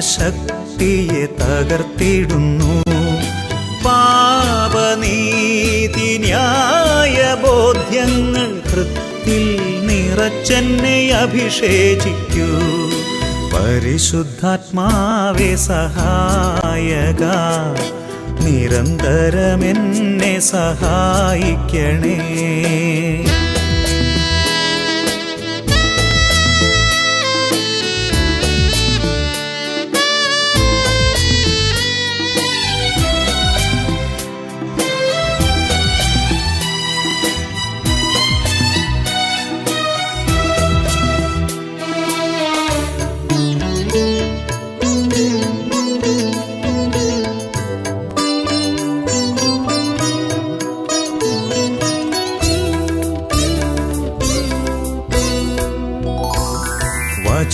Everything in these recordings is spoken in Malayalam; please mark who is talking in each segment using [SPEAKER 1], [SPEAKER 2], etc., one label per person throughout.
[SPEAKER 1] ശക്തിയെ തകർത്തിടുന്നു. പാപനീതി ന്യായ ബോധ്യങ്ങൾ കൃത്തിൽ നിറച്ചെന്നെ അഭിഷേചിക്കൂ. പരിശുദ്ധാത്മാവേ സഹായക നിരന്തരമെന്നെ സഹായിക്കണേ.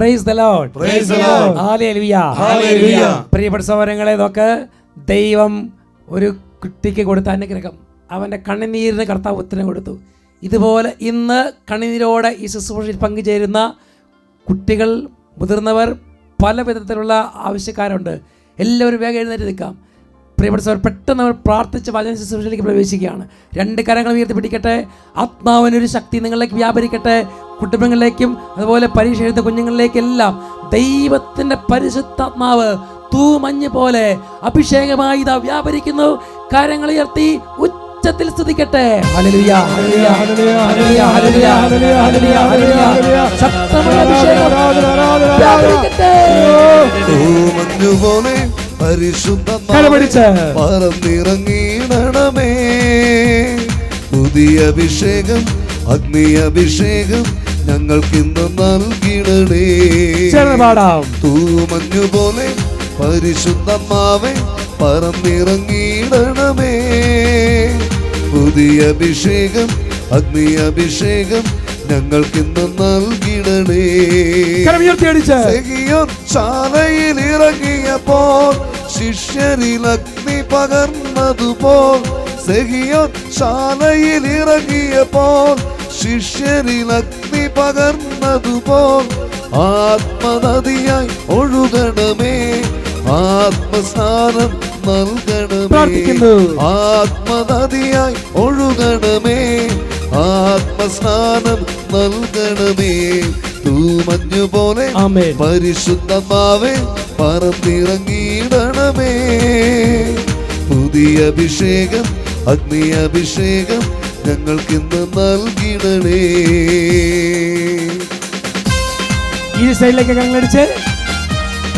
[SPEAKER 2] Praise the lord
[SPEAKER 3] praise the lord
[SPEAKER 2] hallelujah
[SPEAKER 3] hallelujah
[SPEAKER 2] പ്രിയപ്പെട്ട സഹോദരങ്ങളെ നോക്ക് ദൈവം ഒരു കുട്ടിക്ക് കൊടുത്ത അനുഗ്രഹം. അവന്റെ കണ്ണുനീരിന് കർത്താവ് ഉത്തരം കൊടുത്തു. ഇതുപോലെ ഇന്ന് കണ്ണുനീരോടെ ഈ ശുശ്രൂഷയിൽ പങ്കുചേരുന്ന കുട്ടികൾ മുതിർന്നവർ പല വിധത്തിലുള്ള ആവശ്യക്കാരുണ്ട്. എല്ലാവരും വേഗം എഴുന്നേറ്റ് നിൽക്കാം. പ്രിയപ്പെട്ട സഹോദരൻ പെട്ടെന്ന് നമ്മൾ പ്രാർത്ഥിച്ച് വചന ശുശ്രൂഷയിലേക്ക് പ്രവേശിക്കുകയാണ്. രണ്ട് കരങ്ങൾ ഉയർത്തി പിടിക്കട്ടെ. ആത്മാവിനൊരു ശക്തി നിങ്ങളിലേക്ക് വ്യാപരിക്കട്ടെ. കുടുംബങ്ങളിലേക്കും അതുപോലെ പരീക്ഷ എഴുതുന്ന കുഞ്ഞുങ്ങളിലേക്കെല്ലാം ദൈവത്തിന്റെ പരിശുദ്ധാത്മാവ് തൂമഞ്ഞ് പോലെ അഭിഷേകമായി ഇതാ വ്യാപരിക്കുന്നു. കരങ്ങൾ ഉയർത്തി ഉച്ചത്തിൽ സ്തുതിക്കട്ടെ. ശക്തമായ അഭിഷേകം.
[SPEAKER 3] പരിശുദ്ധ. പറന്നിറങ്ങിയിടണമേ പുതിയ അഭിഷേകം അഗ്നി അഭിഷേകം ഞങ്ങൾക്കിന്ന് നൽകിടണേ.
[SPEAKER 2] തൂമഞ്ഞു
[SPEAKER 3] പോലെ പരിശുദ്ധമാവേ പറന്നിറങ്ങിയിടണമേ. പുതിയ അഭിഷേകം അഗ്നി അഭിഷേകം ഞങ്ങൾക്കിന്ന് നൽകിടണേ. ശാലയിൽ ഇറങ്ങിയപ്പോൾ ശിഷ്യരിൽ അഗ്നി പകർന്നതുപോൽ സെഹിയോ ശാലയിൽ ഇറങ്ങിയപ്പോൾ ശിഷ്യരിൽ അഗ്നി പകർന്നതുപോൽ ആത്മനദിയായി ഒഴുകണമേ. ആത്മസ്നാനം നൽകണമേ. ആത്മനദിയായി ഒഴുകണമേ. ആത്മസ്നാനം നൽകണമേ. തൂമഞ്ഞു പോലെ പരിശുദ്ധമാവേ പറത്തിറങ്ങിയിടണമേ പുതിയ അഭിഷേകം അഗ്നി അഭിഷേകം ഞങ്ങൾക്കിന്ന് നൽകിടണേ.
[SPEAKER 2] ഈ സൈഡിലേക്ക് കണ്ണടിച്ച്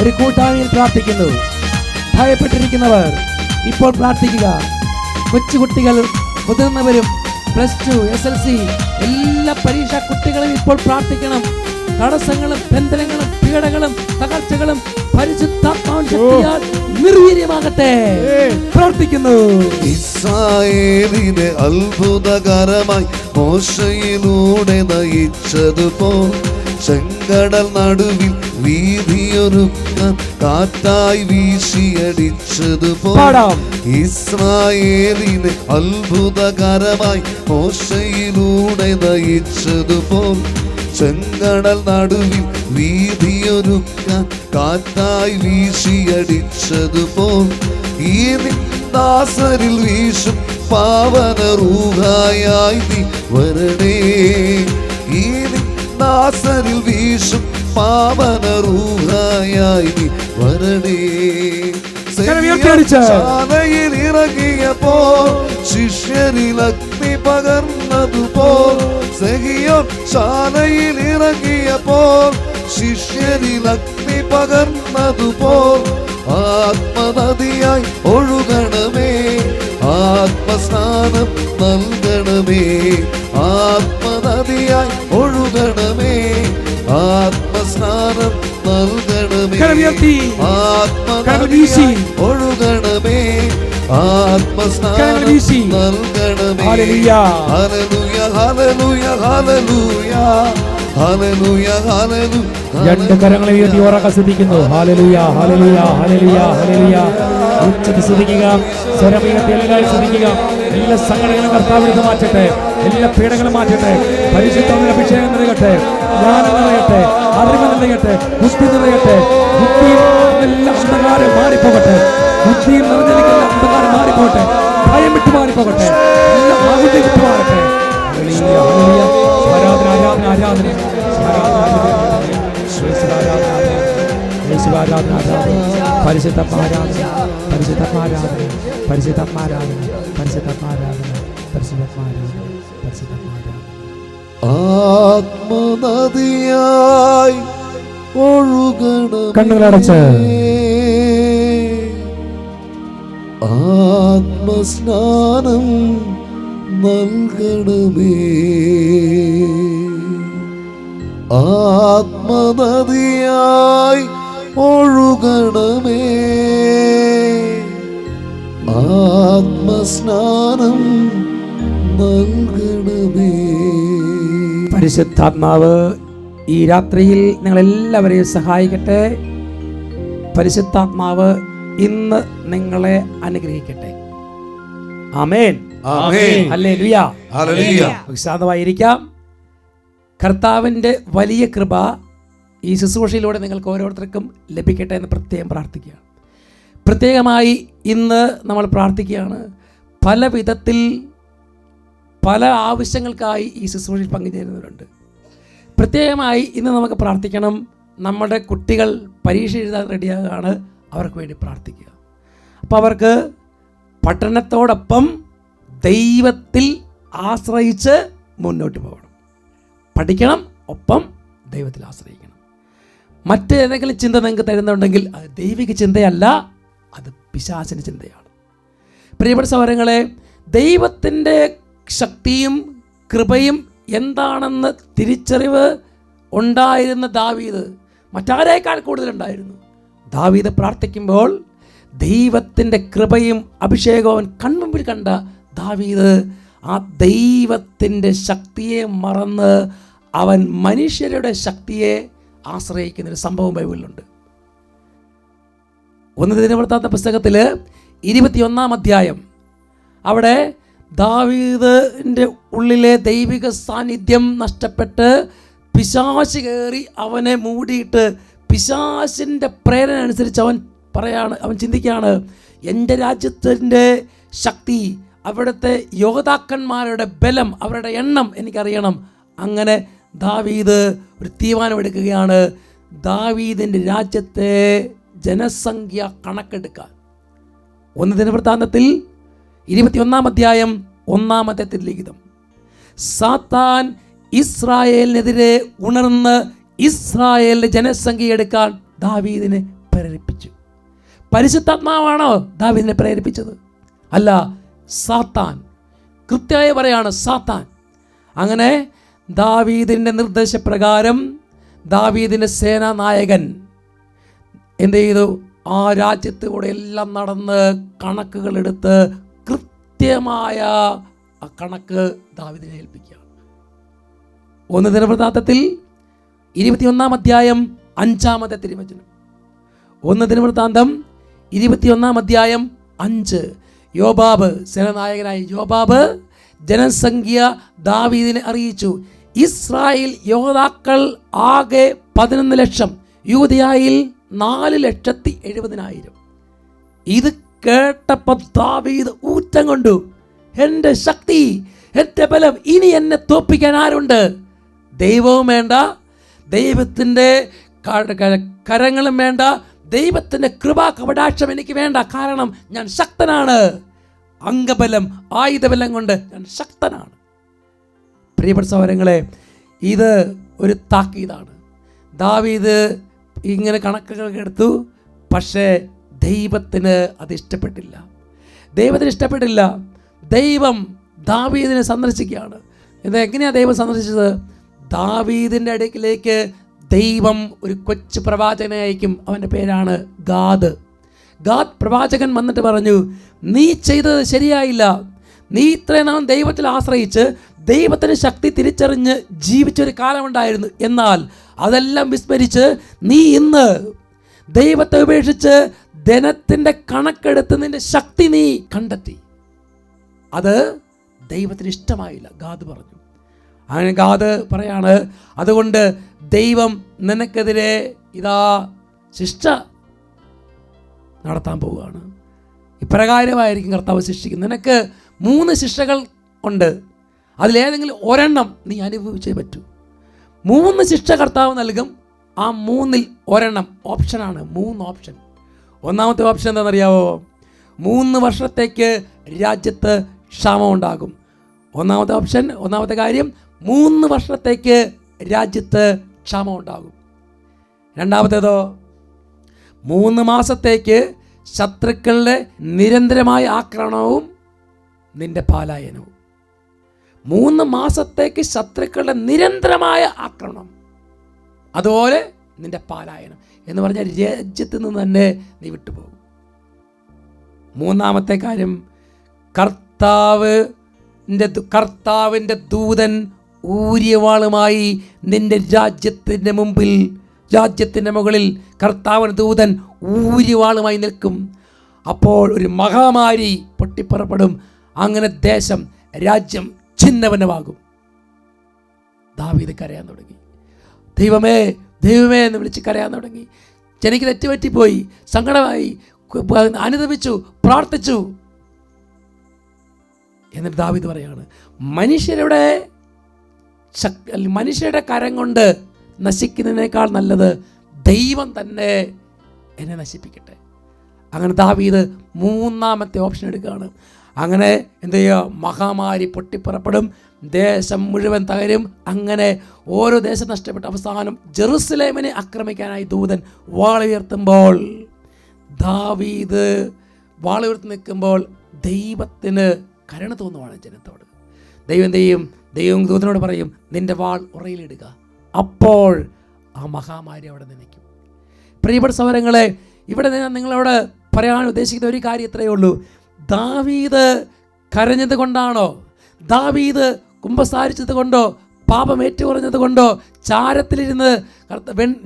[SPEAKER 2] ഒരു കൂട്ടായ്മയിൽ പ്രാർത്ഥിക്കുന്നു. ഭയപ്പെട്ടിരിക്കുന്നവർ ഇപ്പോൾ പ്രാർത്ഥിക്കുക. കൊച്ചുകുട്ടികൾ മുതിർന്നവരും plus two S L C എല്ലാ പരീക്ഷാ കുട്ടികളും ഇപ്പോൾ പ്രാർത്ഥിക്കണം. തടസ്സങ്ങളും ബന്ധനങ്ങളും പീഡകളും തകർച്ചകളും പരിശുദ്ധാത്മാവിൻ ശക്തിയാൽ നിർവീര്യമാകട്ടെ. പ്രാർത്ഥിക്കുന്നു.
[SPEAKER 3] ഇസ്രായേലിനെ അത്ഭുതകരമായി മോശയിലൂടെ നയിച്ചതുപോൽ ചെങ്കടൽ നടുവിൽ വീതിയൊരുക്കാൻ കാറ്റായി വീശിയടിച്ചതുപോലെ. ഇസ്രായേലിനെ അത്ഭുതകരമായി മോശയിലൂടെ നയിച്ചതുപോൽ ചെങ്കടൽ നടുവിൽ വീതിയൊരുക്കാൻ കാറ്റായി വീശിയടിച്ചതുപോൽ ഈ നിന്ദാസരിൽ വീശും പാവന റൂഹായായി നീ വരണേ ഈ നിന്ദാസരിൽ വീശും പാവന റൂഹായി നീ വരണേ. ശാലയിൽ ഇറങ്ങിയപ്പോ ശിഷ്യരിൽ അഗ്നി പകർന്നതുപോൽ സഹിയോ ശാലയിൽ ഇറങ്ങിയപ്പോൾ ശിഷ്യരിൽ അഗ്നി പകർന്നതുപോൽ ആത്മനദിയായി ഒഴുകണമേ. ആത്മസ്നാനം നൽകണമേ. ആത്മനദിയായി ഒഴുകണമേ
[SPEAKER 2] കരമുയർത്തി.
[SPEAKER 3] ആത്മനദിയായി ഒഴുകണമേ. ആത്മസ്നാനം. നൽകണമേ.
[SPEAKER 2] Hallelujah.
[SPEAKER 3] Hallelujah hallelujah hallelujah. Hallelujah hallelujah.
[SPEAKER 2] രണ്ട് കരങ്ങളെ ഉയർത്തി ഉറക്ക ശ്രദ്ധിക്കുന്നു. ഹാലലുയ ഹാലലുയ ഹാലലുയ ഹാലലുയ ഉച്ചത്തിൽ ശ്രദ്ധിക്കുക. സ്വരമയത്തിൽ എല്ലാവരും ശ്രദ്ധിക്കുക. എല്ലാ സങ്കടങ്ങളും കർത്താവിടുന്ന് മാറ്റട്ടെ. എല്ലാ പീഡകളും മാറ്റട്ടെ. പരിശുദ്ധമായ അഭിഷേകം നിറയട്ടെ. ജ്ഞാനം നിറയട്ടെ. അറിവ് നിറയട്ടെ. ബുദ്ധി നിറയട്ടെ. ബുദ്ധിയിൽ എല്ലാ അന്ധകാരം മാറിപ്പോകട്ടെ. ബുദ്ധിയിൽ നിറഞ്ഞിരിക്കുന്ന അന്ധകാരം മാറിപ്പോകട്ടെ. ഭയം വിട്ടു മാറിപ്പോകട്ടെ. എല്ലാ ആകുതി വിട്ടു മാറട്ടെ. ആരാധന ആരാധന ആരാധന. ആരാധന ആരാധന. പരിശുദ്ധമാരാധന പരിശുദ്ധമാരാധന പരിശുദ്ധമാരാധന പരിശുദ്ധമാരാധന
[SPEAKER 3] ആത്മനദിയായി ഒഴുകണം
[SPEAKER 2] കണ്ണുകളടച്ച്.
[SPEAKER 3] ആത്മസ്നാനം നൽകണമേ. ആത്മനദിയായി ഒഴുകണമേ. ആത്മസ്നാനം
[SPEAKER 2] പരിശുദ്ധാത്മാവ് ഈ രാത്രിയിൽ നിങ്ങളെല്ലാവരെയും സഹായിക്കട്ടെ. പരിശുദ്ധാത്മാവ് ഇന്ന് നിങ്ങളെ അനുഗ്രഹിക്കട്ടെ. ആമേൻ. ശാന്തമായിരിക്കാം കർത്താവിന്റെ വലിയ കൃപ ഈ ശുശ്രൂഷയിലൂടെ നിങ്ങൾക്ക് ഓരോരുത്തർക്കും ലഭിക്കട്ടെ എന്ന് പ്രത്യേകം പ്രാർത്ഥിക്കുകയാണ് പ്രത്യേകമായി ഇന്ന് നമ്മൾ പ്രാർത്ഥിക്കുകയാണ്. പല വിധത്തിൽ പല ആവശ്യങ്ങൾക്കായി ഈ ശുശ്രൂഷയിൽ പങ്കുചേരുന്നവരുണ്ട്. പ്രത്യേകമായി ഇന്ന് നമുക്ക് പ്രാർത്ഥിക്കണം. നമ്മുടെ കുട്ടികൾ പരീക്ഷ എഴുതാൻ റെഡിയാകാണ്. അവർക്ക് വേണ്ടി പ്രാർത്ഥിക്കുക. അപ്പോൾ അവർക്ക് പഠനത്തോടൊപ്പം ദൈവത്തിൽ ആശ്രയിച്ച് മുന്നോട്ട് പോകണം. പഠിക്കണം ഒപ്പം ദൈവത്തിൽ ആശ്രയിക്കണം. മറ്റേതെങ്കിലും ചിന്ത നിങ്ങൾക്ക് തരുന്നുണ്ടെങ്കിൽ അത് ദൈവിക ചിന്തയല്ല അത് പിശാചിന്റെ ചിന്തയാണ്. പ്രിയപ്പെട്ട സൗരങ്ങളെ ദൈവത്തിന്റെ ശക്തിയും കൃപയും എന്താണെന്ന് തിരിച്ചറിവ് ഉണ്ടായിരുന്ന ദാവീദ് മറ്റാരേക്കാൾ കൂടുതലുണ്ടായിരുന്നു? ദാവീദ് പ്രാർത്ഥിക്കുമ്പോൾ ദൈവത്തിന്റെ കൃപയും അഭിഷേകവും കൺമുമ്പിൽ കണ്ട ദാവീദ് ആ ദൈവത്തിന്റെ ശക്തിയെ മറന്ന് അവൻ മനുഷ്യരുടെ ശക്തിയെ ആശ്രയിക്കുന്ന ഒരു സംഭവം ബൈബിളിലുണ്ട്. ഒന്ന് ദിനവൃത്താന്ത പുസ്തകത്തിൽ ഇരുപത്തിയൊന്നാം അധ്യായം. അവിടെ ദാവീദിന്റെ ഉള്ളിലെ ദൈവിക സാന്നിധ്യം നഷ്ടപ്പെട്ട് പിശാശ് കയറി അവനെ മൂടിയിട്ട് പിശാശിന്റെ പ്രേരണ അനുസരിച്ച് അവൻ പറയാണ് അവൻ ചിന്തിക്കുകയാണ് എന്റെ രാജ്യത്തിന്റെ ശക്തി അവിടുത്തെ യോദ്ധാക്കന്മാരുടെ ബലം അവരുടെ എണ്ണം എനിക്കറിയണം. അങ്ങനെ ദാവീദ് ഒരു തീരുമാനമെടുക്കുകയാണ് ദാവീദിന്റെ രാജ്യത്തെ ജനസംഖ്യ കണക്കെടുക്കാൻ. ഒന്ന് ദിനവൃത്താന്തത്തിൽ ഇരുപത്തിയൊന്നാം അധ്യായം ഒന്നാമത്തെ തിരുലിഖിതം സാത്താൻ ഇസ്രായേലിനെതിരെ ഉണർന്ന് ഇസ്രായേലിന്റെ ജനസംഖ്യ എടുക്കാൻ ദാവീദിനെ പ്രേരിപ്പിച്ചു. പരിശുദ്ധാത്മാവാണോ ദാവീദിനെ പ്രേരിപ്പിച്ചത്? അല്ല സാത്താൻ. കൃത്യമായി പറയാണ് സാത്താൻ. അങ്ങനെ ദാവീദിന്റെ നിർദ്ദേശപ്രകാരം ദാവീദിന്റെ സേനാനായകൻ എന്ത് ചെയ്തു? ആ രാജ്യത്തൂടെ എല്ലാം നടന്ന് കണക്കുകളെടുത്ത് കൃത്യമായ ആ കണക്ക് ദാവിദിനെ ഏൽപ്പിക്കുക ഒന്ന് ദിനവൃത്താന്തത്തിൽ ഇരുപത്തിയൊന്നാം അധ്യായം അഞ്ചാമത്തെ തിരുവചനം. ഒന്ന് ദിനവൃത്താന്തം ഇരുപത്തിയൊന്നാം അധ്യായം അഞ്ച്. യോബാബ് സേനാനായകനായ യോബാബ് ജനസംഖ്യ ദാവീദിനെ അറിയിച്ചു. ഇസ്രായേൽ യോദ്ധാക്കൾ ആകെ പതിനൊന്ന് ലക്ഷം യൂതയായിൽ നാല് ലക്ഷത്തി എഴുപതിനായിരം. ഇത് കേട്ടപ്പോൾ ദാവീദ് ഊറ്റം കൊണ്ടു. എന്റെ ശക്തി എന്റെ ബലം ഇനി എന്നെ തോപ്പിക്കാൻ ആരുണ്ട്? ദൈവവും വേണ്ട ദൈവത്തിന്റെ കരങ്ങളും വേണ്ട ദൈവത്തിന്റെ കൃപാ കപടാക്ഷം എനിക്ക് വേണ്ട കാരണം ഞാൻ ശക്തനാണ്. അംഗബലം ആയുധബലം കൊണ്ട് ഞാൻ ശക്തനാണ്. പ്രിയപ്പെട്ട സഹോദരങ്ങളെ ഇത് ഒരു താക്കീതാണ്. ദാവീദ് ഇങ്ങനെ കണക്കുകൾ എടുത്തു പക്ഷേ ദൈവത്തിന് അത് ഇഷ്ടപ്പെട്ടില്ല. ദൈവത്തിന് ഇഷ്ടപ്പെട്ടില്ല. ദൈവം ദാവീദിനെ സന്ദർശിക്കുകയാണ്. ഇത് എങ്ങനെയാണ് ദൈവം സന്ദർശിച്ചത്? ദാവീദിന്റെ അടുക്കിലേക്ക് ദൈവം ഒരു കൊച്ചു പ്രവാചകനെ അയക്കും. അവന്റെ പേരാണ് ഗാദ്. ഗാദ് പ്രവാചകൻ വന്നിട്ട് പറഞ്ഞു നീ ചെയ്തത് ശരിയായില്ല. നീ ഇത്രയും നാം ദൈവത്തിൽ ആശ്രയിച്ച് ദൈവത്തിന് ശക്തി തിരിച്ചറിഞ്ഞ് ജീവിച്ചൊരു കാലമുണ്ടായിരുന്നു. എന്നാൽ അതെല്ലാം വിസ്മരിച്ച് നീ ഇന്ന് ദൈവത്തെ ഉപേക്ഷിച്ച് ധനത്തിന്റെ കണക്കെടുത്ത് നിന്റെ ശക്തി നീ കണ്ടെത്തി. അത് ദൈവത്തിന് ഇഷ്ടമായില്ല. ഗാദ് പറഞ്ഞു. അങ്ങനെ ഗാദ് പറയാണ് അതുകൊണ്ട് ദൈവം നിനക്കെതിരെ ഇതാ ശിക്ഷ നടത്താൻ പോവുകയാണ്. ഇപ്രകാരമായിരിക്കും കർത്താവ് ശിക്ഷിക്കുന്നത്. നിനക്ക് മൂന്ന് ശിക്ഷകൾ ഉണ്ട്. അതിലേതെങ്കിലും ഒരെണ്ണം നീ അനുഭവിച്ചേ പറ്റൂ. മൂന്ന് ശിക്ഷ കർത്താവ് നൽകും. ആ മൂന്നിൽ ഒരെണ്ണം ഓപ്ഷനാണ്. മൂന്ന് ഓപ്ഷൻ. ഒന്നാമത്തെ ഓപ്ഷൻ എന്താണെന്നറിയാവോ? മൂന്ന് വർഷത്തേക്ക് രാജ്യത്ത് ക്ഷാമം ഉണ്ടാകും. ഒന്നാമത്തെ ഓപ്ഷൻ ഒന്നാമത്തെ കാര്യം മൂന്ന് വർഷത്തേക്ക് രാജ്യത്ത് ക്ഷാമം ഉണ്ടാകും. രണ്ടാമത്തേതോ? മൂന്ന് മാസത്തേക്ക് ശത്രുക്കളുടെ നിരന്തരമായ ആക്രമണവും നിന്റെ പാലായനവും. മൂന്ന് മാസത്തേക്ക് ശത്രുക്കളുടെ നിരന്തരമായ ആക്രമണം. അതുപോലെ നിന്റെ പാലായനം എന്ന് പറഞ്ഞാൽ രാജ്യത്ത് നിന്ന് തന്നെ നീ വിട്ടുപോകും. മൂന്നാമത്തെ കാര്യം കർത്താവ് കർത്താവിന്റെ ദൂതൻ ഊര്യവാളുമായി നിന്റെ രാജ്യത്തിന്റെ മുമ്പിൽ രാജ്യത്തിന്റെ മുകളിൽ കർത്താവിന്റെ ദൂതൻ ഊര്യവാളുമായി നിൽക്കും. അപ്പോൾ ഒരു മഹാമാരി പൊട്ടിപ്പുറപ്പെടും. അങ്ങനെ ദേശം രാജ്യം ഛിന്നവനമാകും ദാവീത് കരയാൻ തുടങ്ങി. ദൈവമേ ദൈവമേ എന്ന് വിളിച്ച് കരയാൻ തുടങ്ങി. എനിക്ക് തെറ്റുപറ്റിപ്പോയി. സങ്കടമായി. അനുദപിച്ചു. പ്രാർത്ഥിച്ചു. എന്നിട്ട് ദാവീദ് പറയാണ് മനുഷ്യരുടെ മനുഷ്യരുടെ കരം കൊണ്ട് നശിക്കുന്നതിനേക്കാൾ നല്ലത് ദൈവം തന്നെ എന്നെ നശിപ്പിക്കട്ടെ. അങ്ങനെ ദാവീദ് മൂന്നാമത്തെ ഓപ്ഷൻ എടുക്കുകയാണ്. അങ്ങനെ എന്ത് ചെയ്യുക? മഹാമാരി പൊട്ടിപ്പുറപ്പെടും. ദേശം മുഴുവൻ തകരും. അങ്ങനെ ഓരോ ദേശം നഷ്ടപ്പെട്ട അവസാനം ജെറുസലേമിനെ ആക്രമിക്കാനായി ദൂതൻ വാളുയർത്തുമ്പോൾ ദാവീദ് വാളുയർത്തി നിൽക്കുമ്പോൾ ദൈവത്തിന് കരുണ തോന്നുവാണ് ജനത്തോട്. ദൈവം ചെയ്യും? ദൈവം ദൂതനോട് പറയും നിന്റെ വാൾ ഉറയിലിടുക. അപ്പോൾ ആ മഹാമാരി അവിടെ നിൽക്കും പ്രിയപ്പെട്ട സൗരങ്ങളെ ഇവിടെ ഞാൻ നിങ്ങളോട് പറയാൻ ഉദ്ദേശിക്കുന്ന ഒരു കാര്യം ഇത്രയേ ഉള്ളൂ. ദാവീദ് കരഞ്ഞത് കൊണ്ടാണോ? ദാവീദ് കുമ്പസാരിച്ചത് കൊണ്ടോ പാപം ഏറ്റുപറഞ്ഞത് കൊണ്ടോ ചാരത്തിലിരുന്ന്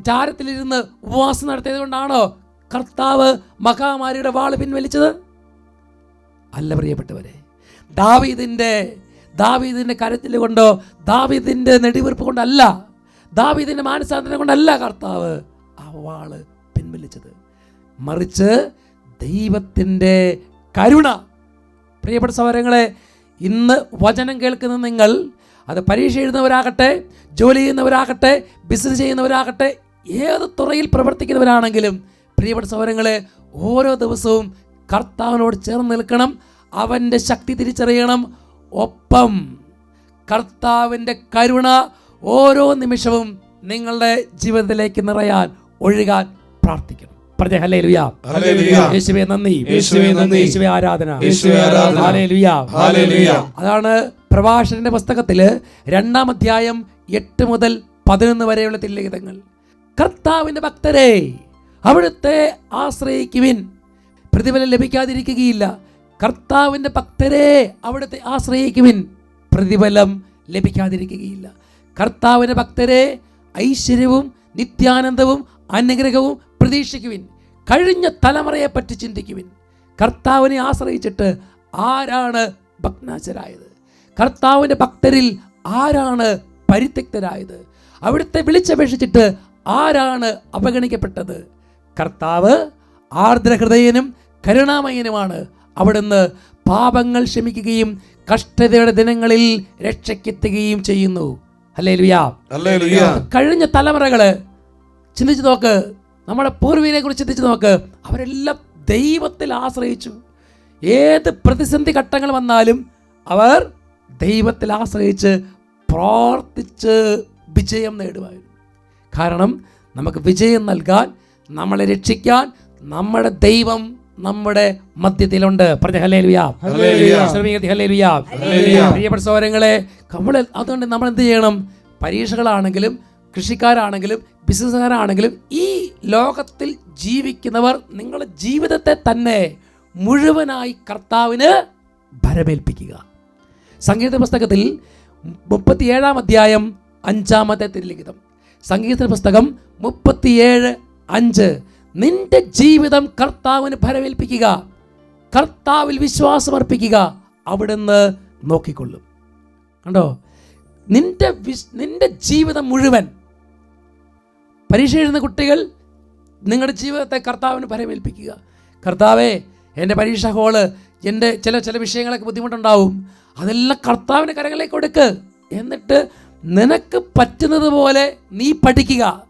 [SPEAKER 2] ചാരത്തിലിരുന്ന് ഉപവാസം നടത്തിയത് കൊണ്ടാണോ കർത്താവ് മഹാമാരിയുടെ വാൾ പിൻവലിച്ചത്? അല്ല പ്രിയപ്പെട്ടവരെ ദാവീദിന്റെ ദാവീദിന്റെ കരത്തിൽ കൊണ്ടോ ദാവീദിന്റെ നെടിവീർപ്പ് കൊണ്ടല്ല ദാവീദിന്റെ മാനസാന്തരം കൊണ്ടല്ല കർത്താവ് ആ വാൾ പിൻവലിച്ചത്. മറിച്ച് ദൈവത്തിന്റെ കരുണ. പ്രിയപ്പെട്ട സഹോദരങ്ങളെ ഇന്ന് വചനം കേൾക്കുന്ന നിങ്ങൾ അത് പരീക്ഷ എഴുതുന്നവരാകട്ടെ ജോലി ചെയ്യുന്നവരാകട്ടെ ബിസിനസ് ചെയ്യുന്നവരാകട്ടെ ഏത് തുറയിൽ പ്രവർത്തിക്കുന്നവരാണെങ്കിലും പ്രിയപ്പെട്ട സൗരങ്ങളെ ഓരോ ദിവസവും കർത്താവിനോട് ചേർന്ന് നിൽക്കണം അവന്റെ ശക്തി തിരിച്ചറിയണം ഒപ്പം കർത്താവിന്റെ കരുണ ഓരോ നിമിഷവും നിങ്ങളുടെ ജീവിതത്തിലേക്ക് നിറയാൻ ഒഴുകാൻ പ്രാർത്ഥിക്കണം. പറഞ്ഞേ ലുയാ. യേശുവേ നന്ദി.
[SPEAKER 3] യേശുവേ നന്ദി.
[SPEAKER 2] യേശുവേ ആരാധന.
[SPEAKER 3] യേശുവേ ആരാധന.
[SPEAKER 2] അതാണ് പ്രഭാഷണന്റെ പുസ്തകത്തിൽ രണ്ടാം അധ്യായം എട്ട് മുതൽ പതിനൊന്ന് വരെയുള്ള തില്ലിഖിതങ്ങൾ കർത്താവിന്റെ ഭക്തരെ അവിടുത്തെ ആശ്രയിക്കുവിൻ. പ്രതിഫലം ലഭിക്കാതിരിക്കുകയില്ല. കർത്താവിന്റെ ഭക്തരെ അവിടുത്തെ ആശ്രയിക്കുവിൻ. പ്രതിഫലം ലഭിക്കാതിരിക്കുകയില്ല. കർത്താവിന്റെ ഭക്തരെ ഐശ്വര്യവും നിത്യാനന്ദവും അനുഗ്രഹവും പ്രതീക്ഷിക്കുവിൻ. കഴിഞ്ഞ തലമുറയെപ്പറ്റി ചിന്തിക്കുവിൻ. കർത്താവിനെ ആശ്രയിച്ചിട്ട് ആരാണ് ഭഗ്നാശരായത് കർത്താവിന്റെ ഭക്തരിൽ ആരാണ് പരിത്യക്തരായത്? അവിടുത്തെ വിളിച്ചപേക്ഷിച്ചിട്ട് ആരാണ് അവഗണിക്കപ്പെട്ടത്? കർത്താവ് ആർദ്രഹൃദയനും കരുണാമയനുമാണ്. അവിടുന്ന് പാപങ്ങൾ ക്ഷമിക്കുകയും കഷ്ടതയുടെ ദിനങ്ങളിൽ രക്ഷയ്ക്കെത്തുകയും ചെയ്യുന്നു. അല്ലേ ലുയാ കഴിഞ്ഞ തലമുറകൾ ചിന്തിച്ചു നോക്ക്. നമ്മുടെ പൂർവീനെ കുറിച്ച് ചിന്തിച്ച് നോക്ക്. അവരെല്ലാം ദൈവത്തിൽ ആശ്രയിച്ചു. ഏത് പ്രതിസന്ധി ഘട്ടങ്ങൾ വന്നാലും അവർ ദൈവത്തിൽ ആശ്രയിച്ച് പ്രാർത്ഥിച്ച് വിജയം നേടുമായിരുന്നു. കാരണം നമുക്ക് വിജയം നൽകാൻ നമ്മളെ രക്ഷിക്കാൻ നമ്മുടെ ദൈവം നമ്മുടെ മധ്യത്തിലുണ്ട്. പറഞ്ഞ. പ്രിയപ്പെട്ട സഹോദരങ്ങളെ നമ്മൾ അതുകൊണ്ട് നമ്മൾ എന്ത് ചെയ്യണം? പരീക്ഷകളാണെങ്കിലും കൃഷിക്കാരാണെങ്കിലും ബിസിനസ്സുകാരാണെങ്കിലും ഈ ലോകത്തിൽ ജീവിക്കുന്നവർ നിങ്ങളുടെ ജീവിതത്തെ തന്നെ മുഴുവനായി കർത്താവിന് ഭരമേൽപ്പിക്കുക. സംഗീത പുസ്തകത്തിൽ മുപ്പത്തിയേഴാം അധ്യായം അഞ്ചാമത്തെ തിരുലിഖിതം. സംഗീത പുസ്തകം മുപ്പത്തിയേഴ് അഞ്ച്. നിന്റെ ജീവിതം കർത്താവിന് ഭരമേൽപ്പിക്കുക. കർത്താവിൽ വിശ്വാസമർപ്പിക്കുക. അവിടുന്ന് നോക്കിക്കൊള്ളും. കണ്ടോ? നിന്റെ നിന്റെ ജീവിതം മുഴുവൻ പരീക്ഷ എഴുതുന്ന കുട്ടികൾ നിങ്ങളുടെ ജീവിതത്തെ കർത്താവിന് പരമേൽപ്പിക്കുക. കർത്താവേ എന്റെ പരീക്ഷ ഹോൾ എന്റെ ചില ചില വിഷയങ്ങളൊക്കെ ബുദ്ധിമുട്ടുണ്ടാവും. അതെല്ലാം കർത്താവിന്റെ കരങ്ങളിലേക്ക് കൊടുക്ക്. എന്നിട്ട് നിനക്ക് പറ്റുന്നത് പോലെ നീ പഠിക്കുക.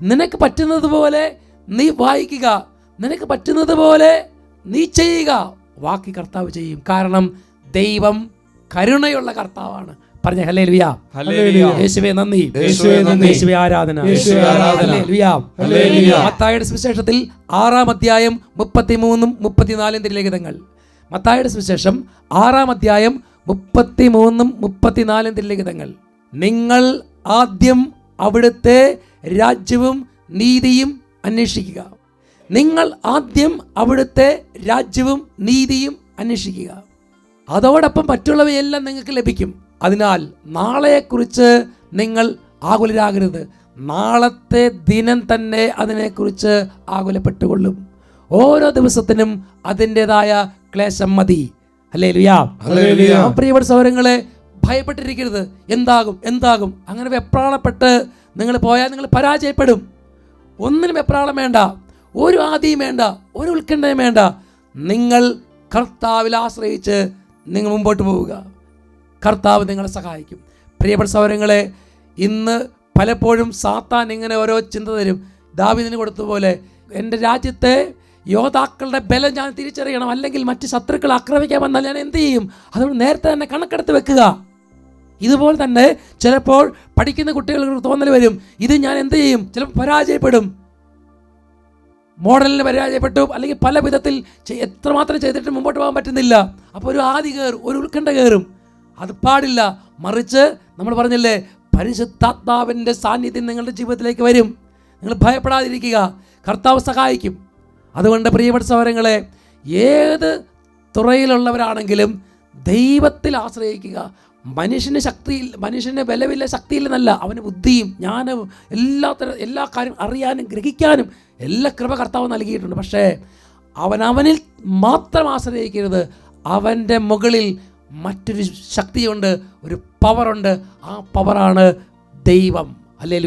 [SPEAKER 2] നിനക്ക് പറ്റുന്നത് പോലെ നീ വായിക്കുക. നിനക്ക് പറ്റുന്നത് പോലെ നീ ചെയ്യുക. വാക്കി കർത്താവ് ചെയ്യും. കാരണം ദൈവം കരുണയുള്ള കർത്താവാണ്. പറഞ്ഞ ഹലേ ലുയാ. യേശുവേ നന്ദി.
[SPEAKER 3] യേശുവേ
[SPEAKER 2] ആരാധന. മത്തായിയുടെ സുവിശേഷത്തിൽ ആറാം അധ്യായം മുപ്പത്തിമൂന്നും മുപ്പത്തിനാലും തിരുലിഖിതങ്ങൾ. മത്തായിയുടെ സുവിശേഷം ആറാം അധ്യായം മുപ്പത്തിമൂന്നും മുപ്പത്തിനാലും തിരുലേഖിതങ്ങൾ. നിങ്ങൾ ആദ്യം അവിടുത്തെ രാജ്യവും നീതിയും അന്വേഷിക്കുക. നിങ്ങൾ ആദ്യം അവിടുത്തെ രാജ്യവും നീതിയും അന്വേഷിക്കുക. അതോടൊപ്പം മറ്റുള്ളവയെല്ലാം നിങ്ങൾക്ക് ലഭിക്കും. അതിനാൽ നാളെക്കുറിച്ച് നിങ്ങൾ ആകുലരാകരുത്. നാളത്തെ ദിനം തന്നെ അതിനെക്കുറിച്ച് ആകുലപ്പെട്ടുകൊള്ളും. ഓരോ ദിവസത്തിനും അതിന്റെതായ ക്ലേശം മതി. അല്ലേ ലുയാ. പ്രിയപ്പെട്ട സൗരങ്ങളെ ഭയപ്പെട്ടിരിക്കരുത്. എന്താകും എന്താകും? അങ്ങനെ വെപ്രാളപ്പെട്ട് നിങ്ങൾ പോയാൽ നിങ്ങൾ പരാജയപ്പെടും. ഒന്നിനും വെപ്രാളം വേണ്ട. ഒരു ആദിയും വേണ്ട. ഒരു ഉത്കണ്ഠയും വേണ്ട. നിങ്ങൾ കർത്താവിൽ ആശ്രയിച്ച് നിങ്ങൾ മുമ്പോട്ട് പോവുക. കർത്താവ് നിങ്ങളെ സഹായിക്കും. പ്രിയപ്പെട്ട സൗരങ്ങളെ ഇന്ന് പലപ്പോഴും സാത്താൻ ഇങ്ങനെ ഓരോ ചിന്ത തരും. ദാവിദിന് കൊടുത്തതുപോലെ എന്റെ രാജ്യത്തെ യോദ്ധാക്കളുടെ ബലം ഞാൻ തിരിച്ചറിയണം. അല്ലെങ്കിൽ മറ്റ് ശത്രുക്കൾ ആക്രമിക്കാൻ വന്നാൽ ഞാൻ എന്ത് ചെയ്യും? അതുകൊണ്ട് നേരത്തെ തന്നെ കണക്കെടുത്ത് വെക്കുക. ഇതുപോലെ തന്നെ ചിലപ്പോൾ പഠിക്കുന്ന കുട്ടികൾക്ക് തോന്നൽ വരും. ഇത് ഞാൻ എന്ത് ചെയ്യും? ചിലപ്പോൾ പരാജയപ്പെടും. മോഡലിന് പരാജയപ്പെട്ടു. അല്ലെങ്കിൽ പല വിധത്തിൽ എത്രമാത്രം ചെയ്തിട്ട് മുമ്പോട്ട് പോകാൻ പറ്റുന്നില്ല. അപ്പോൾ ഒരു ആദി കയറും ഒരു ഉത്കണ്ഠ കയറും. അത് പാടില്ല. മറിച്ച് നമ്മൾ പറഞ്ഞില്ലേ പരിശുദ്ധാത്മാവിന്റെ സാന്നിധ്യം നിങ്ങളുടെ ജീവിതത്തിലേക്ക് വരും. നിങ്ങൾ ഭയപ്പെടാതിരിക്കുക. കർത്താവ് സഹായിക്കും. അതുകൊണ്ട് പ്രിയപ്പെട്ട സഹോദരങ്ങളെ ഏത് തുറയിലുള്ളവരാണെങ്കിലും ദൈവത്തിൽ ആശ്രയിക്കുക. മനുഷ്യന് ശക്തിയിൽ മനുഷ്യന് ബലമില്ല ശക്തിയില്ലെന്നല്ല. അവന് ബുദ്ധിയും ജ്ഞാനവും എല്ലാ തര എല്ലാ കാര്യം അറിയാനും ഗ്രഹിക്കാനും എല്ലാ കൃപ കർത്താവ് നൽകിയിട്ടുണ്ട്. പക്ഷേ അവൻ അവനിൽ മാത്രം ആശ്രയിക്കരുത്. അവന്റെ മുകളിൽ മറ്റൊരു ശക്തിയുണ്ട് ഒരു പവറുണ്ട്. ആ പവറാണ് ദൈവം. അല്ലേ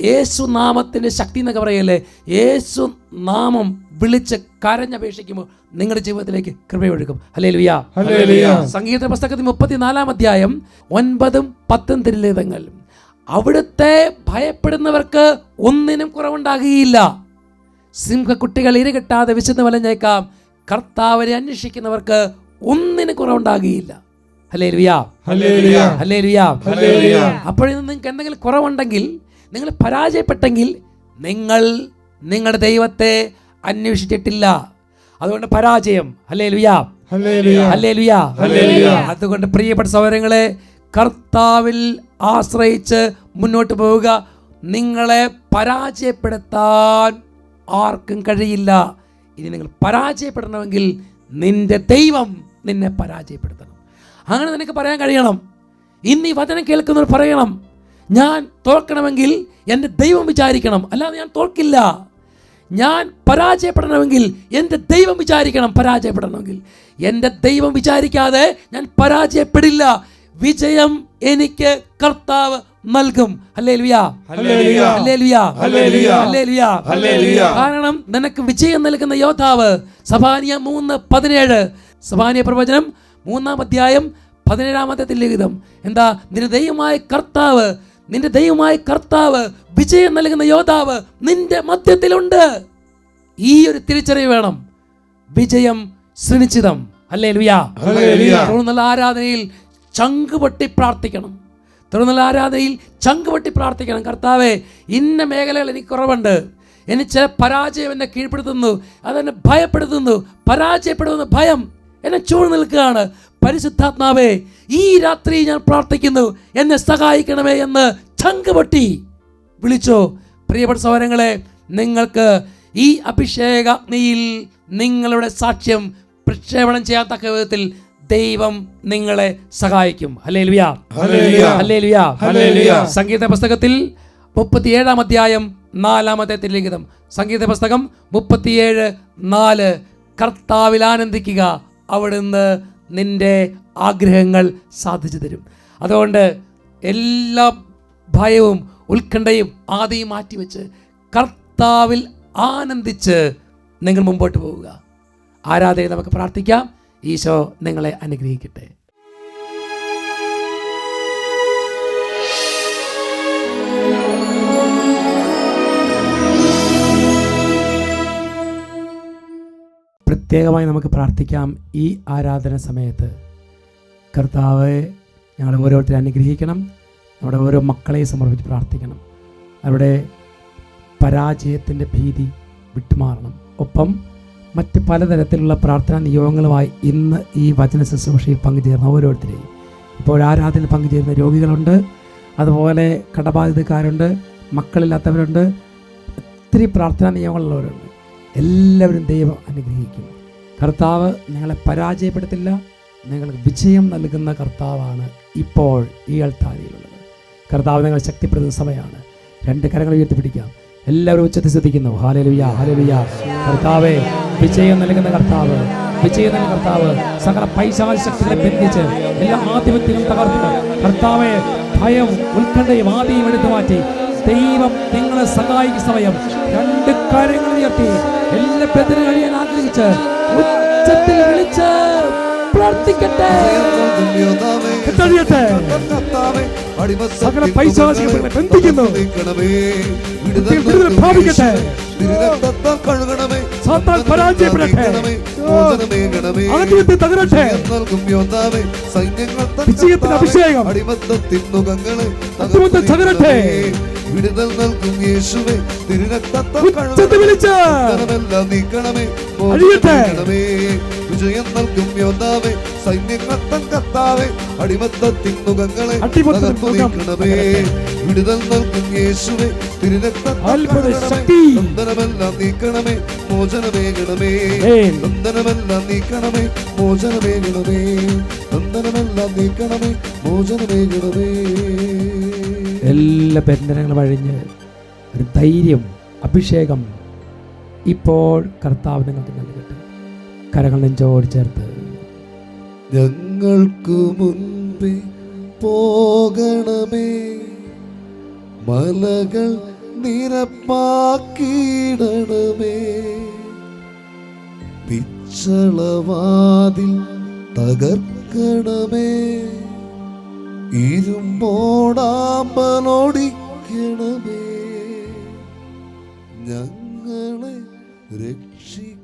[SPEAKER 2] യേശു നാമത്തിന്റെ ശക്തി എന്നൊക്കെ പറയല്ലേ? യേശു നാമം വിളിച്ച് കരഞ്ഞപേക്ഷിക്കുമ്പോൾ നിങ്ങളുടെ ജീവിതത്തിലേക്ക് കൃപയൊഴുക്കും ഹലേ ലുയാ. സംഗീത പുസ്തകത്തിൽ മുപ്പത്തിനാലാം അധ്യായം ഒൻപതും പത്തും തിരുലിതങ്ങൾ. അവിടുത്തെ ഭയപ്പെടുന്നവർക്ക് ഒന്നിനും കുറവുണ്ടാകുകയില്ല. സിംഹക്കുട്ടികൾ ഇരകിട്ടാതെ വിശന്ന് വലഞ്ഞേക്കാം. കർത്താവിനെ അന്വേഷിക്കുന്നവർക്ക് ഒന്നിനും കുറവുണ്ടാകുകയില്ല. അപ്പോഴും നിങ്ങൾക്ക് എന്തെങ്കിലും കുറവുണ്ടെങ്കിൽ നിങ്ങൾ പരാജയപ്പെട്ടെങ്കിൽ നിങ്ങൾ നിങ്ങളുടെ ദൈവത്തെ അന്വേഷിച്ചിട്ടില്ല. അതുകൊണ്ട് പരാജയം. ഹലേ ലുയാ. ഹലേ ലുയാ. അതുകൊണ്ട് പ്രിയപ്പെട്ട സൗകര്യങ്ങളെ കർത്താവിൽ ആശ്രയിച്ച് മുന്നോട്ട് പോവുക. നിങ്ങളെ പരാജയപ്പെടുത്താൻ ആർക്കും കഴിയില്ല. ഇനി നിങ്ങൾ പരാജയപ്പെടണമെങ്കിൽ നിന്റെ ദൈവം നിന്നെ പരാജയപ്പെടുത്തണം. അങ്ങനെ നിനക്ക് പറയാൻ കഴിയണം. ഇന്ന് ഈ വചനം കേൾക്കുന്നവർ പറയണം ഞാൻ തോൽക്കണമെങ്കിൽ എന്റെ ദൈവം വിചാരിക്കണം. അല്ലാതെ ഞാൻ തോൽക്കില്ല. ഞാൻ പരാജയപ്പെടണമെങ്കിൽ എന്റെ ദൈവം വിചാരിക്കണം പരാജയപ്പെടണമെങ്കിൽ. എന്റെ ദൈവം വിചാരിക്കാതെ ഞാൻ പരാജയപ്പെടില്ല. വിജയം എനിക്ക് കർത്താവ് നൽകും. കാരണം നിനക്ക് വിജയം നൽകുന്ന യോദ്ധാവ് സഭാനിയ മൂന്ന് പതിനേഴ്. സഭാനിയ പ്രവചനം മൂന്നാം അധ്യായം പതിനേഴാമത്തെ ലിഖിതം എന്താ? നിന്റെ ദൈവമായ കർത്താവ് നിന്റെ ദൈവമായ കർത്താവ് വിജയം നൽകുന്ന യോദ്ധാവ് നിന്റെ മധ്യത്തിലുണ്ട്. ഈ ഒരു തിരിച്ചറിവ് വേണം. വിജയം സുനിശ്ചിതം. അല്ലേ ലുയാ നല്ല ആരാധനയിൽ ചങ്കുപൊട്ടി പ്രാർത്ഥിക്കണം. തുടർന്നുള്ള ആരാധയിൽ ചങ്കുപൊട്ടി പ്രാർത്ഥിക്കണം. കർത്താവെ ഇന്ന മേഖലകൾ എനിക്ക് കുറവുണ്ട്. എനിക്ക് ചില പരാജയം എന്നെ കീഴ്പ്പെടുത്തുന്നു. അതെന്നെ ഭയപ്പെടുത്തുന്നു. പരാജയപ്പെടുന്ന ഭയം എന്നെ ചൂട് നിൽക്കുകയാണ്. പരിശുദ്ധാത്മാവേ ഈ രാത്രി ഞാൻ പ്രാർത്ഥിക്കുന്നു. എന്നെ സഹായിക്കണമേ എന്ന് ചങ്കുപൊട്ടി വിളിച്ചോ. പ്രിയപ്പെട്ട സഹോദരങ്ങളെ നിങ്ങൾക്ക് ഈ അഭിഷേകാഗ്നിയിൽ നിങ്ങളുടെ സാക്ഷ്യം പ്രക്ഷേപണം ചെയ്യാൻ വിധത്തിൽ ദൈവം നിങ്ങളെ സഹായിക്കും. സംഗീത പുസ്തകത്തിൽ മുപ്പത്തിയേഴാം അധ്യായം നാലാമത്തെ തിരുലിഖിതം. സംഗീത പുസ്തകം മുപ്പത്തിയേഴ് നാല്. കർത്താവിൽ ആനന്ദിക്കുക അവിടുന്ന് നിന്റെ ആഗ്രഹങ്ങൾ സാധിച്ചു തരും. അതുകൊണ്ട് എല്ലാ ഭയവും ഉത്കണ്ഠയും ആദ്യം മാറ്റിവെച്ച് കർത്താവിൽ ആനന്ദിച്ച് നിങ്ങൾ മുമ്പോട്ട് പോവുക. ആരാധകരെ നമുക്ക് പ്രാർത്ഥിക്കാം. ഈശോ നിങ്ങളെ അനുഗ്രഹിക്കട്ടെ. പ്രത്യേകമായി നമുക്ക് പ്രാർത്ഥിക്കാം ഈ ആരാധന സമയത്ത്. കർത്താവ് ഞങ്ങളെ ഓരോരുത്തരെ അനുഗ്രഹിക്കണം. നമ്മുടെ ഓരോ മക്കളെ സമർപ്പിച്ച് പ്രാർത്ഥിക്കണം. അവിടെ പരാജയത്തിന്റെ ഭീതി വിട്ടുമാറണം. ഒപ്പം മറ്റ് പലതരത്തിലുള്ള പ്രാർത്ഥനാ നിയോഗങ്ങളുമായി ഇന്ന് ഈ വചന ശുശ്രൂഷയിൽ പങ്കുചേർന്ന ഓരോരുത്തരെയും. ഇപ്പോൾ ആരാധനയിൽ പങ്കുചേരുന്ന രോഗികളുണ്ട് അതുപോലെ കടബാധിതക്കാരുണ്ട് മക്കളില്ലാത്തവരുണ്ട് ഒത്തിരി പ്രാർത്ഥനാ നിയമങ്ങളുള്ളവരുണ്ട് എല്ലാവരും ദൈവം അനുഗ്രഹിക്കും കർത്താവ് നിങ്ങളെ പരാജയപ്പെടുത്തില്ല നിങ്ങൾക്ക് വിജയം നൽകുന്ന കർത്താവാണ് ഇപ്പോൾ ഈ അൾത്താരിയിലുള്ളത്. കർത്താവ് നിങ്ങൾ ശക്തിപ്പെടുത്തുന്ന സമയമാണ് രണ്ട് കരങ്ങൾ ഉയർത്തിപ്പിടിക്കാം. എല്ലാവരും ഉച്ചത്തിൽ ശ്രദ്ധിക്കുന്നു. ഹാലലുയ ഹാലലുയ കർത്താവേ വിജയം നൽകുന്ന കർത്താവ് വിജയം നൽകുന്ന കർത്താവ്. സകല പൈശാശക്തികളെ ബന്ധിച്ച് എല്ലാ ആധിപത്യങ്ങളും തകർത്ത് കർത്താവെ ഭയം ഉത്കണ്ഠയും ആദ്യം എടുത്തു മാറ്റി ദൈവം നിങ്ങളെ സഹായിക്കുന്ന സമയം രണ്ട് കാര്യങ്ങൾ ഉയർത്തി. എല്ലാ ബന്ധനം കഴിയാൻ ആഗ്രഹിച്ച് ഉച്ചത്തിൽ വിളിച്ച്. പ്രാർത്ഥിക്കട്ടെ. കഴിയട്ടെ സകല പൈശാചികളെ ബന്ധിക്കുന്നു. വിടുതൽ പ്രാപിക്കട്ടെ. സാത്താൻ പരാജയപ്പെടട്ടെ. ആധിപത്യം തകരട്ടെ. വിജയത്തിന്റെ അഭിഷേകം.
[SPEAKER 3] അടിമത്തത്തിൻ മുഖങ്ങളെ
[SPEAKER 2] അടിമത്തം തകരട്ടെ.
[SPEAKER 3] വിടുതൽ നൽകും യേശുവേ. തിരുരക്തത്താൽ
[SPEAKER 2] ഉച്ചത്തിൽ വിളിച്ച്
[SPEAKER 3] നീക്കണമേ.
[SPEAKER 2] അഴിയട്ടെ.
[SPEAKER 3] വിജയം നൽകും യോദ്ധാവേ സൈന്യങ്ങത്തൻ കത്താവേ അടിമത്തത്തിൻ മുഖങ്ങളെ
[SPEAKER 2] തകർത്തുണമേ
[SPEAKER 3] തകർത്തു വിടുതൽ നൽകും യേശുവേ തിരുരക്തമെല്ലാം. നീക്കണമേ മോചനമേകണമേ. നന്ദനമെല്ലാം നീക്കണമേ മോചനമേകണമേ. നന്ദനമെല്ലാം നീക്കണമേ മോചനമേകണമേ.
[SPEAKER 2] എല്ലാ ബന്ധനങ്ങളും അഴിഞ്ഞ് ഒരു ധൈര്യം അഭിഷേകം ഇപ്പോൾ കർത്താവ് നിങ്ങൾക്ക് നൽകട്ടെ കരങ്ങൾ നെഞ്ചോട് ചേർത്ത്.
[SPEAKER 3] ഞങ്ങൾക്ക് മുൻപേ പോകണമേ. മലകൾ നിരപ്പാക്കിയിടണമേ. പിച്ചളവാതിൽ തകർക്കണമേ. ഇരുമ്പോടാമ്പനോടിക്കണമേ. ഞങ്ങളെ രക്ഷിക്കണമേ